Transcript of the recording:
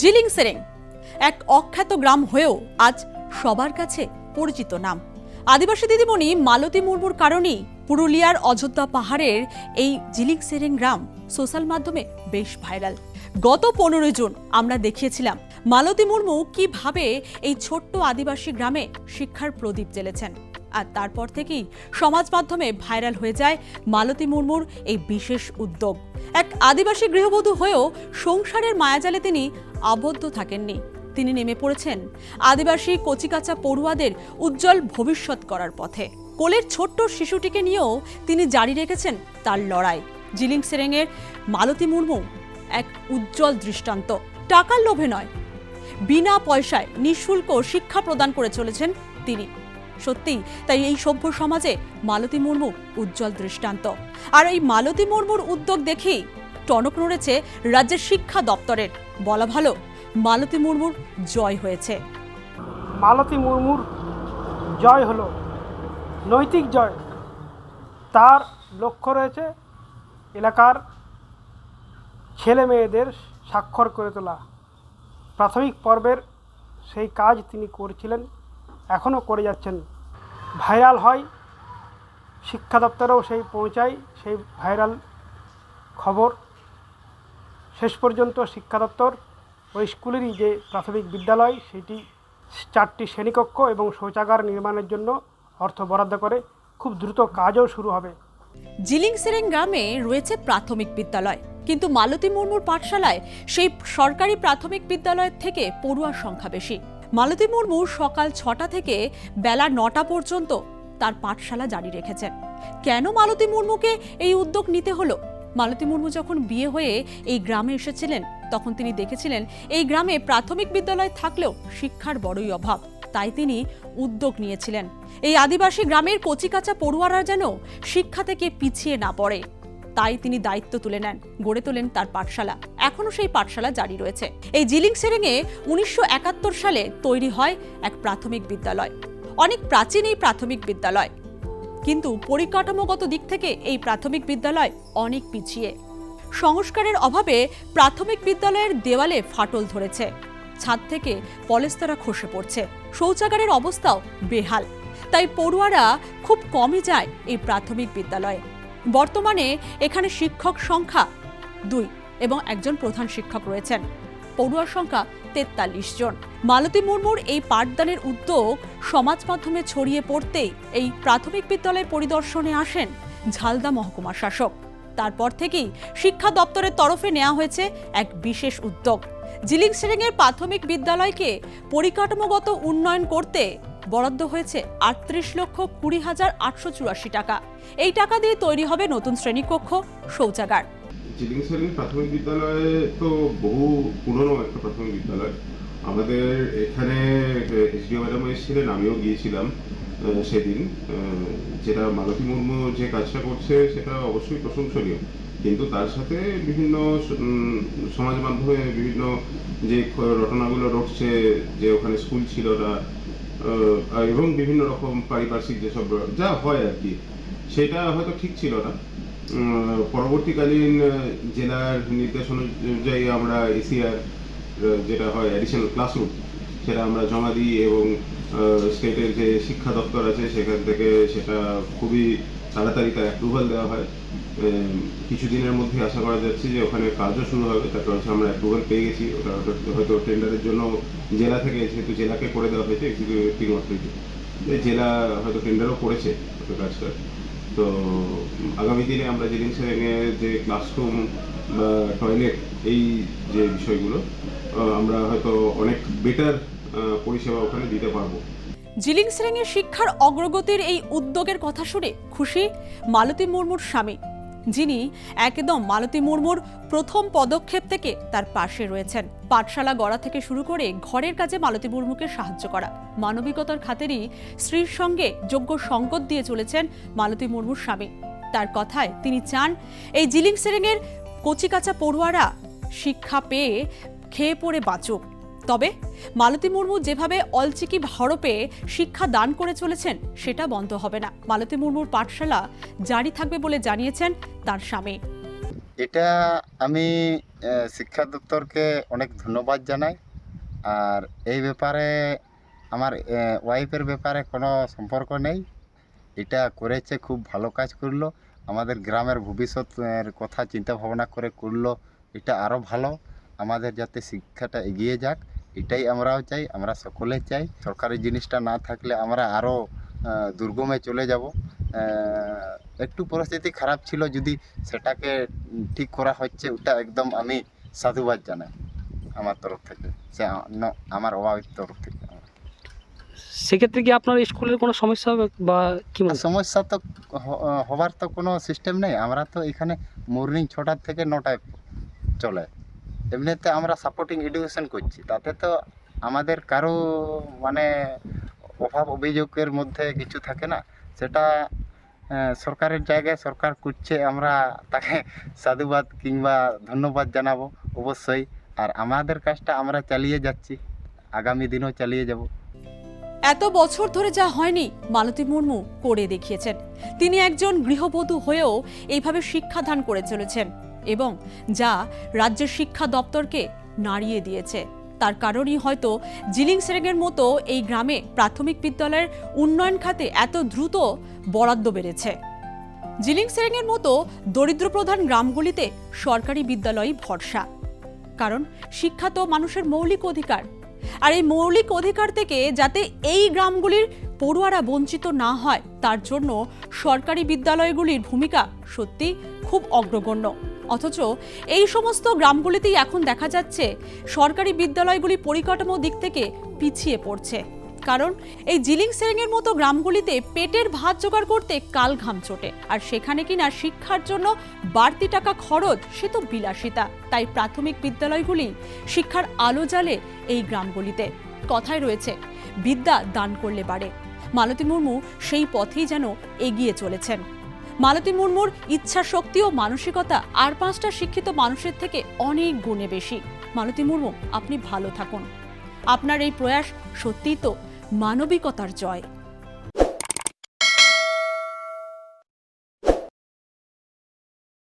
জিলিং সেরেং, এক অখ্যাত গ্রাম হয়েও আজ সবার কাছে পরিচিত নাম। আদিবাসী দিদিমণি মালতী মুর্মুর কারণেই পুরুলিয়ার অযোধ্যা পাহাড়ের এই জিলিং সেরেং গ্রাম সোশ্যাল মাধ্যমে বেশ ভাইরাল। গত পনেরোই জুন আমরা দেখিয়েছিলাম মালতী মুর্মু কীভাবে এই ছোট্ট আদিবাসী গ্রামে শিক্ষার প্রদীপ জ্বেলেছেন। আর তারপর থেকেই সমাজ মাধ্যমে ভাইরাল হয়ে যায় মালতী মুর্মুর এই বিশেষ উদ্যোগ। এক আদিবাসী গৃহবধূ হয়েও সংসারের মায়াজালে তিনি আবদ্ধ থাকেননি। তিনি নেমে পড়েছেন আদিবাসী কচিকাচা পড়ুয়াদের উজ্জ্বল ভবিষ্যৎ করার পথে। কোলের ছোট্ট শিশুটিকে নিয়েও তিনি জারি রেখেছেন তার লড়াই। জিলিং সেরেংয়ের মালতী মুর্মু এক উজ্জ্বল দৃষ্টান্ত। টাকার লোভে নয়, বিনা পয়সায় নিঃশুল্ক শিক্ষা প্রদান করে চলেছেন তিনি। সত্যি, তাই এই সভ্য সমাজে মালতী মুর্মু উজ্জ্বল দৃষ্টান্ত। আর এই মালতী মুর্মুর উদ্যোগ দেখেই টনক নড়েছে রাজ্যের শিক্ষা দপ্তরের। বলা ভালো, মালতী মুর্মুর জয় হয়েছে। মালতী মুর্মুর জয় হলো, নৈতিক জয়। তার লক্ষ্য রয়েছে এলাকার ছেলে মেয়েদের স্বাক্ষর করে তোলা। প্রাথমিক পর্বের সেই কাজ তিনি করছিলেন। এখনও করে যাচ্ছেন। ভাইরাল হয়, শিক্ষা দপ্তরেও সেই পৌঁছায়, সেই ভাইরাল খবর। শেষ পর্যন্ত শিক্ষা দপ্তর ওই স্কুলেরই যে প্রাথমিক বিদ্যালয়, সেটি চারটি শ্রেণীকক্ষ এবং শৌচাগার নির্মাণের জন্য অর্থ বরাদ্দ করে। খুব দ্রুত কাজও শুরু হবে। জিলিং সেরেং গ্রামে রয়েছে প্রাথমিক বিদ্যালয়, কিন্তু মালতী মুর্মুর পাঠশালায় সেই সরকারি প্রাথমিক বিদ্যালয়ের থেকে পড়ুয়ার সংখ্যা বেশি। মালতী মুর্মু সকাল ছটা থেকে বেলা নটা পর্যন্ত তার পাঠশালা জারি রেখেছেন কেন মালতী মুর্মুকে এই উদ্যোগ নিতে হলো? মালতী মুর্মু যখন বিয়ে হয়ে এই গ্রামে এসেছিলেন, তখন তিনি দেখেছিলেন এই গ্রামে প্রাথমিক বিদ্যালয় থাকলেও শিক্ষার বড়ই অভাব। তাই তিনি উদ্যোগ নিয়েছিলেন। এই আদিবাসী গ্রামের কচিকাচা পড়ুয়ারা যেন শিক্ষা থেকে পিছিয়ে না পড়ে। তাই তিনি দায়িত্ব তুলে নেন, গড়ে তোলেন তার পাঠশালা। এখনও সেই পাঠশালা জারি রয়েছে। এই জিলিং সেরেঙে উনিশশো একাত্তর সালে তৈরি হয় এক প্রাথমিক বিদ্যালয়। অনেক প্রাচীন এই প্রাথমিক বিদ্যালয়। কিন্তু পরিকাঠামোগত দিক থেকে এই প্রাথমিক বিদ্যালয় অনেক পিছিয়ে। সংস্কারের অভাবে প্রাথমিক বিদ্যালয়ের দেওয়ালে ফাটল ধরেছে। ছাদ থেকে পলেস্তরা খসে পড়ছে। শৌচাগারের অবস্থাও বেহাল। তাই পড়ুয়ারা খুব কমই যায় এই প্রাথমিক বিদ্যালয়ে। বর্তমানে এখানে শিক্ষক সংখ্যা দুই এবং একজন প্রধান শিক্ষক রয়েছেন। পড়ুয়ার সংখ্যা তেতাল্লিশ জন। মালতী মুর্মুর এই পাঠদানের উদ্যোগ সমাজ মাধ্যমে ছড়িয়ে পড়তেই এই প্রাথমিক বিদ্যালয় পরিদর্শনে আসেন ঝালদা মহকুমা শাসক। তারপর থেকেই শিক্ষা দপ্তরের তরফে নেওয়া হয়েছে এক বিশেষ উদ্যোগ। জিলিং সেরেঙের প্রাথমিক বিদ্যালয়কে পরিকাঠামোগত উন্নয়ন করতে বরাদ্দ হয়েছে আটত্রিশ লক্ষ কুড়ি হাজার আটশো চুরাশি টাকা। এই টাকা দিয়ে তৈরি হবে নতুন শ্রেণীকক্ষ শৌচাগার। চিলিং সেলিং প্রাথমিক বিদ্যালয়ে তো বহু পুরনো একটা প্রাথমিক বিদ্যালয়। আমাদের এখানে এসডিও ম্যাডাম এসেছিলেন, আমিও গিয়েছিলাম সেদিন। যেটা মালতী মুর্মু যে কাজটা করছে সেটা অবশ্যই প্রশংসনীয়। কিন্তু তার সাথে বিভিন্ন সমাজ মাধ্যমে বিভিন্ন যে রটনাগুলো রটছে, যে ওখানে স্কুল ছিল না এবং বিভিন্ন রকম পারিপার্শ্বিক যেসব যা হয় আর কি, সেটা হয়তো ঠিক ছিল না। পরবর্তীকালীন জেলার নির্দেশ অনুযায়ী আমরা এসিআর যেটা হয় অ্যাডিশনাল ক্লাসরুম সেটা আমরা জমা দিই এবং স্টেটের যে শিক্ষা দপ্তর আছে, সেখান থেকে সেটা খুবই তাড়াতাড়ি তার অ্যাপ্রুভাল দেওয়া হয়। কিছুদিনের মধ্যে আশা করা যাচ্ছে যে ওখানে কাজও শুরু হবে। তারপর হচ্ছে আমরা অ্যাপ্রুভাল পেয়ে গেছি। ওটা হয়তো টেন্ডারের জন্য জেলা থেকে যেহেতু জেলাকে করে দেওয়া হয়েছে এক্সিকিউটিভ অথরিটি জেলা হয়তো টেন্ডারও করেছে কাজটা। তো, আগামী দিনে আমরা জিনিস যে ক্লাসরুম বা টয়লেট এই যে বিষয়গুলো আমরা হয়তো অনেক বেটার পরিষেবা ওখানে দিতে পারব। জিলিং শিক্ষার অগ্রগতির এই উদ্যোগের কথা শুনে খুশি মালতী মুর্মুর স্বামী, যিনি একদম মালতী মুর্মুর প্রথম পদক্ষেপ থেকে তার পাশে রয়েছেন। পাঠশালা গড়া থেকে শুরু করে ঘরের কাজে মালতী মুর্মুকে সাহায্য করা। মানবিকতার খাতেরই স্ত্রীর সঙ্গে যোগ্য সঙ্গত দিয়ে চলেছেন মালতী মুর্মুর স্বামী। তার কথায় তিনি চান, এই জিলিং সেরেঙের কচিকাচা পড়ুয়ারা শিক্ষা পেয়ে খেয়ে পড়ে বাঁচুক। তবে মালতী মুর্মু যেভাবে অলচিকি হরপে শিক্ষা দান করে চলেছেন, সেটা বন্ধ হবে না। মালতী মুর্মুর পাঠশালা জারি থাকবে বলে জানিয়েছেন তার স্বামী। এটা আমি শিক্ষা দপ্তরকে অনেক ধন্যবাদ জানাই। আর এই ব্যাপারে আমার ওয়াইফের ব্যাপারে কোনো সম্পর্ক নেই। এটা করেছে, খুব ভালো কাজ করল। আমাদের গ্রামের ভবিষ্যতের কথা চিন্তা ভাবনা করে করল। এটা আরও ভালো। আমাদের যাতে শিক্ষাটা এগিয়ে যাক। এটাই আমরাও চাই আমরা সকলে চাই সরকারি জিনিসটা না থাকলে আমরা আরও দুর্গমে চলে যাব। একটু পরিস্থিতি খারাপ ছিল যদি সেটাকে ঠিক করা হচ্ছে ওটা একদম আমি সাধুবাদ জানাই আমার তরফ থেকে। সে আমার অভাবের তরফ থেকে। সেক্ষেত্রে কি আপনার স্কুলের কোনো সমস্যা হবে বা কি সমস্যা তো হবার তো কোনো সিস্টেম নেই আমরা তো এখানে মর্নিং ছটার থেকে নটায় চলে। এমনিতে আমরা সাপোর্টিং এডুকেশন করছি। তাতে তো আমাদের কারও মানে অভাব অভিযোগের মধ্যে কিছু থাকে না। সেটা সরকারের জায়গায় সরকার করছে, আমরা তাকে সাধুবাদ কিংবা ধন্যবাদ জানাব, অবশ্যই। আর আমাদের কাজটা আমরা চালিয়ে যাচ্ছি। আগামী দিনও চালিয়ে যাব। এত বছর ধরে যা হয়নি, মালতী মুর্মু করে দেখিয়েছেন। তিনি একজন গৃহবধূ হয়েও এইভাবে শিক্ষাদান করে চলেছেন। এবং যা রাজ্যের শিক্ষা দপ্তরকে নাড়িয়ে দিয়েছে। তার কারণই হয়তো জিলিং সেরেঙের মতো এই গ্রামে প্রাথমিক বিদ্যালয়ের উন্নয়ন খাতে এত দ্রুত বরাদ্দ বেড়েছে। জিলিং সেরেঙের মতো দরিদ্র প্রধান গ্রামগুলিতে সরকারি বিদ্যালয়ই ভরসা। কারণ শিক্ষা তো মানুষের মৌলিক অধিকার। আর এই মৌলিক অধিকার থেকে যাতে এই গ্রামগুলির পড়ুয়ারা বঞ্চিত না হয়, তার জন্য সরকারি বিদ্যালয়গুলির ভূমিকা সত্যি খুব অগ্রগণ্য। অথচ এই সমস্ত গ্রামগুলিতেই এখন দেখা যাচ্ছে সরকারি বিদ্যালয়গুলি পরিকাঠামো দিক থেকে পিছিয়ে পড়ছে। কারণ এই জিলিং সেরেঙের মতো গ্রামগুলিতে পেটের ভাত জোগাড় করতে কাল ঘাম চোটে। আর সেখানে কিনা শিক্ষার জন্য বাড়তি টাকা খরচ, সে তো বিলাসিতা। তাই প্রাথমিক বিদ্যালয়গুলি শিক্ষার আলো জ্বালে এই গ্রামগুলিতে। কথায় রয়েছে, বিদ্যা দান করলে বাড়ে। মালতী মুর্মু সেই পথেই যেন এগিয়ে চলেছেন। মালতী মুর্মুর ইচ্ছা শক্তি ও মানসিকতা আর পাঁচটা শিক্ষিত মানুষের থেকে অনেক গুণে বেশি। মালতী মুর্মু, আপনি ভালো থাকুন। আপনার এই প্রয়াস সত্যিই তো মানবিকতার জয়।